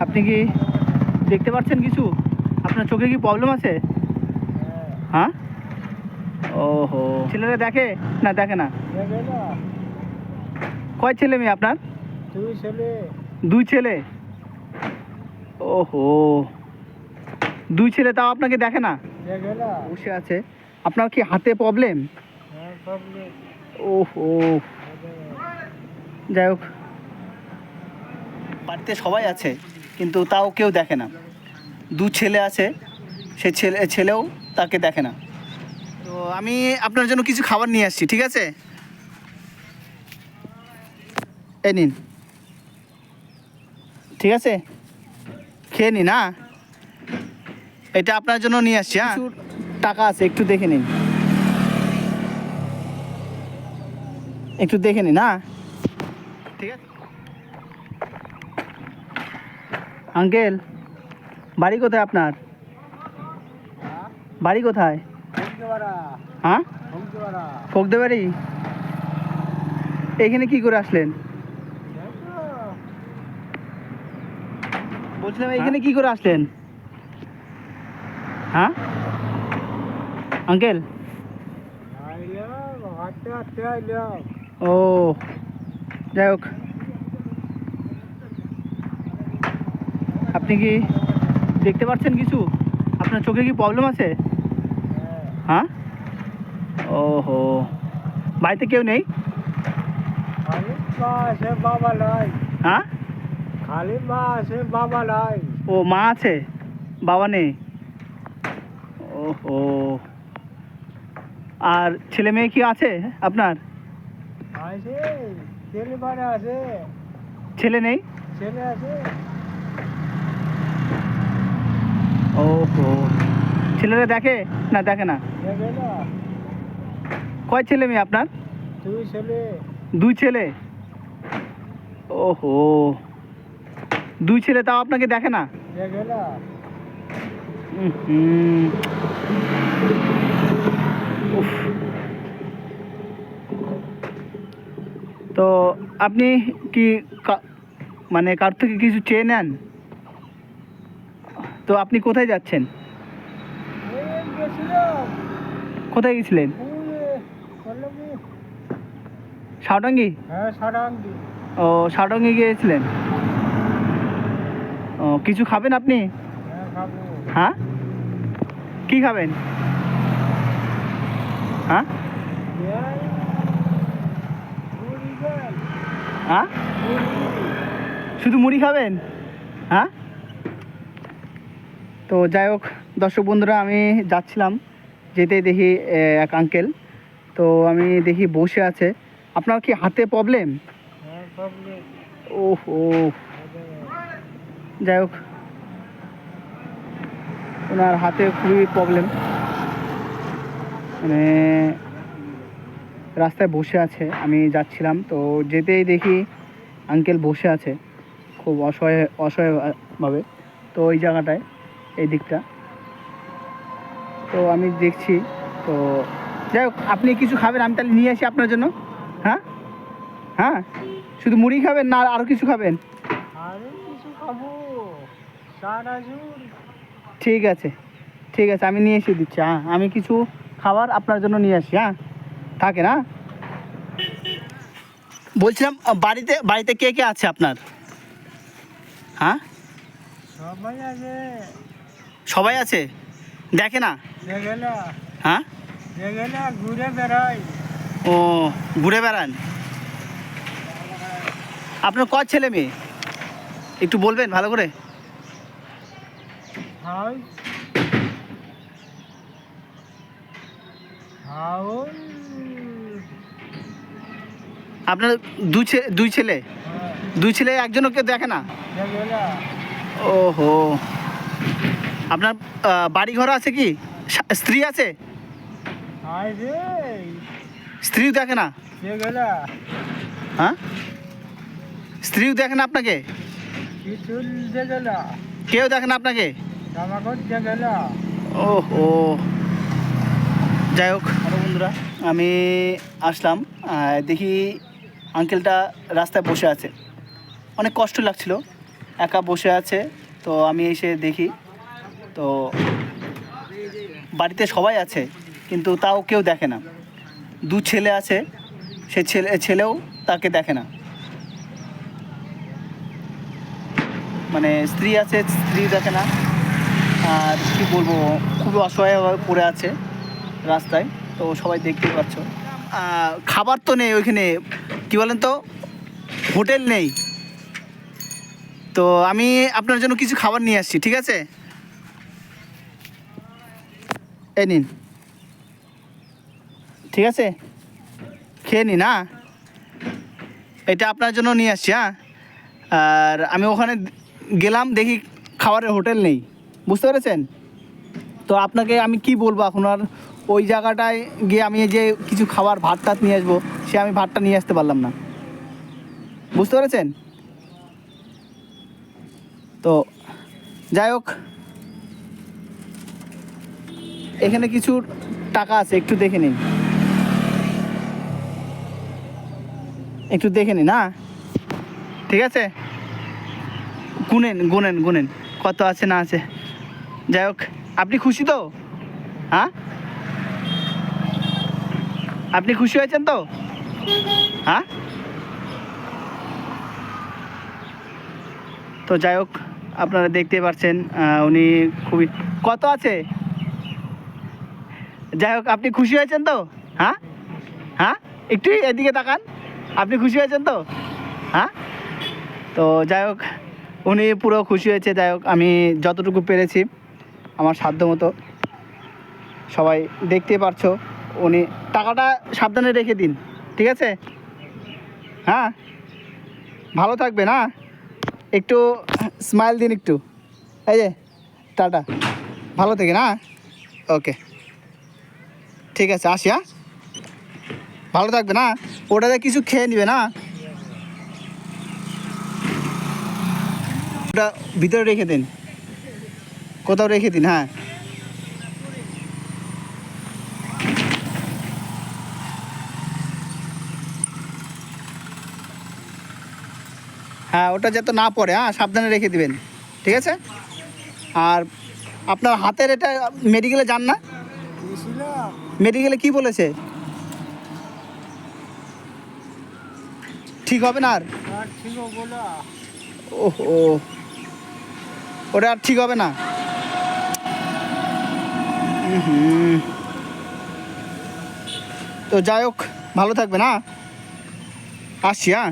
আপনি কি দেখতে পাচ্ছেন কিছু? আপনার চোখে কি প্রবলেম আছে? হ্যাঁ। ওহো। ছেলেরা দেখে? না দেখে না। কয় ছেলে মেয়ে আপনার? ছেলে। দুই ছেলে? ওহো। দুই ছেলে তাও আপনাকে দেখে না? বসে আছে। আপনার কি হাতে প্রবলেম হ্যাঁ ওহো। যাই হোক। বাড়িতে সবাই আছে? কিন্তু তাও কেউ দেখে না। দু ছেলে আছে সে ছেলে ছেলেও তাকে দেখে না। তো আমি আপনার জন্য কিছু খাবার নিয়ে আসছি ঠিক আছে? এ নিন। ঠিক আছে? খেয়ে নিন হ্যাঁ এটা আপনার জন্য নিয়ে আসছি হ্যাঁ টাকা আছে একটু দেখে নিন। একটু দেখে নিন হ্যাঁ ঠিক আছে? আঙ্কেল বাড়ি কোথায় আপনার? বাড়ি কোথায়? হ্যাঁ? ফোকদেওয়ারা ফোকদে বাড়ি এখানে কি করে আসলেন? বলছিলাম এখানে কি করে আসলেন? হ্যাঁ? আঙ্কেল? ও যাই হোক। আপনি কি দেখতে পাচ্ছেন কিছু? আপনার চোখে কি প্রবলেম আছে? হ্যাঁ। ওহো। বাড়িতে কেউ নেই? খালি মা আছে বাবা নাই। হ্যাঁ? খালি মা আছে বাবা নাই। ও মা আছে বাবা নেই। ওহো। আর ছেলে মেয়ে কি আছে আপনার? ছেলে নেই? ছেলে আছে। ওহো। ছেলেরা দেখে? না দেখে না? কয় ছেলে মেয়ে আপনার? ছেলে। দুই ছেলে? ওহো। দুই ছেলে তাও আপনাকে দেখে না। তো আপনি কি কা- মানে কার থেকে কিছু চেয়ে নেন? তো আপনি কোথায় যাচ্ছেন? কোথায় গেছিলেন? সাউটাঙ্গি হ্যাঁ ও সাউটাঙ্গি গিয়েছিলেন? ও কিছু খাবেন আপনি? হ্যাঁ হ্যাঁ? কি খাবেন? হ্যাঁ? হ্যাঁ? শুধু মুড়ি খাবেন? হ্যাঁ? তো যাই হোক, দর্শক বন্ধুরা, আমি যাচ্ছিলাম যেতে দেখি এক আঙ্কেল তো আমি দেখি বসে আছে। আপনার কি হাতে প্রবলেম ওহ। ও যাই হোক, ওনার হাতে খুবই প্রবলেম মানে রাস্তায় বসে আছে, আমি যাচ্ছিলাম। তো যেতেই দেখি আঙ্কেল বসে আছে, খুব অসহায়, অসহায়ভাবে। তো ওই জায়গাটায় এই দিকটা। তো আমি দেখছি তো যাই হোক আপনি কিছু খাবেন আমি তাহলে নিয়ে আসি আপনার জন্য। হ্যাঁ? হ্যাঁ? শুধু মুড়ি খাবেন না আরও কিছু খাবেন? আরে কিছু খাব। ঠিক আছে ঠিক আছে আমি নিয়ে এসে দিচ্ছি হ্যাঁ। আমি কিছু খাবার আপনার জন্য নিয়ে আসি হ্যাঁ। থাকে না বলছিলাম বাড়িতে বাড়িতে কে কে আছে আপনার? হ্যাঁ? সবাই আছে। সবাই আছে? দেখে না? হ্যাঁ? ঘুরে বেড়াই। ও ঘুরে বেড়ান। আপনার ক ছেলে মেয়ে? একটু বলবেন ভালো করে। আপনার দুই ছেলে দুই ছেলে? হ্যাঁ, দুই ছেলে একজনও কেউ দেখে না? দেখে না। ওহো। আপনার বাড়ি ঘর আছে কি? স্ত্রী আছে? স্ত্রীও দেখে না? হ্যাঁ? স্ত্রীও দেখে না আপনাকে? কেউ দেখে না আপনাকে? ওহো। যাই হোক বন্ধুরা। আমি আসলাম দেখি আঙ্কেলটা রাস্তায় বসে আছে। অনেক কষ্ট লাগছিল একা বসে আছে তো আমি এসে দেখি। তো বাড়িতে সবাই আছে, কিন্তু তাও কেউ দেখে না। দু ছেলে আছে, সে ছেলে, ছেলেও তাকে দেখে না। মানে স্ত্রী আছে, স্ত্রী দেখে না। আর কি বলব, খুবই অসহায়ভাবে পড়ে আছে রাস্তায়, তো সবাই দেখতেই পাচ্ছ। খাবার তো নেই ওইখানে, কি বলেন তো? হোটেল নেই। তো আমি আপনার জন্য কিছু খাবার নিয়ে আসছি, ঠিক আছে? এই নিন ঠিক আছে? খেয়ে নিন হ্যাঁ এটা আপনার জন্য নিয়ে আসছি হ্যাঁ? আর আমি ওখানে গেলাম, দেখি খাবারের হোটেল নেই। বুঝতে পেরেছেন? তো আপনাকে আমি কি বলব এখন আর ওই জায়গাটায় গিয়ে আমি যে কিছু খাবার, ভাত টাত নিয়ে আসব, সে আমি ভাতটা নিয়ে আসতে পারলাম না। বুঝতে পেরেছেন? তো যাই হোক এখানে কিছু টাকা আছে, একটু দেখে নিন। একটু দেখে নিন হ্যাঁ ঠিক আছে? গুনেন গুনেন গুনেন। কত আছে, না আছে। যাই হোক, আপনি খুশি তো? হ্যাঁ? আপনি খুশি হয়েছেন তো? হ্যাঁ? তো যাই হোক, আপনারা দেখতে পাচ্ছেন উনি খুবই কত আছে? যাই হোক, আপনি খুশি হয়েছেন তো? হ্যাঁ? হ্যাঁ? একটু এদিকে তাকান। আপনি খুশি হয়েছেন তো? হ্যাঁ? তো যাই হোক, উনি পুরো খুশি হয়েছে। যাই হোক, আমি যতটুকু পেরেছি আমার সাধ্য মতো। সবাই দেখতেই পারছ, উনি টাকাটা সাবধানে রেখে দিন, ঠিক আছে? হ্যাঁ? ভালো থাকবে না একটু স্মাইল দিন একটু। এই যে, টাটা। ভালো থেকে না ওকে ঠিক আছে, আসি হ্যাঁ? ভালো থাকবে না? ওটাতে কিছু খেয়ে নিবে না? ওটা ভিতরে রেখে দিন। কোথাও রেখে দিন হ্যাঁ? হ্যাঁ ওটা যাতে না পড়ে হ্যাঁ? সাবধানে রেখে দিবেন। ঠিক আছে? আর আপনার হাতের এটা মেডিকেলে যান না। মেডিকেলে কি বলেছে? ঠিক হবে না আর? ওহো। ওটা আর ঠিক হবে না? তো যাই হোক ভালো থাকবে না? আসছি হ্যাঁ?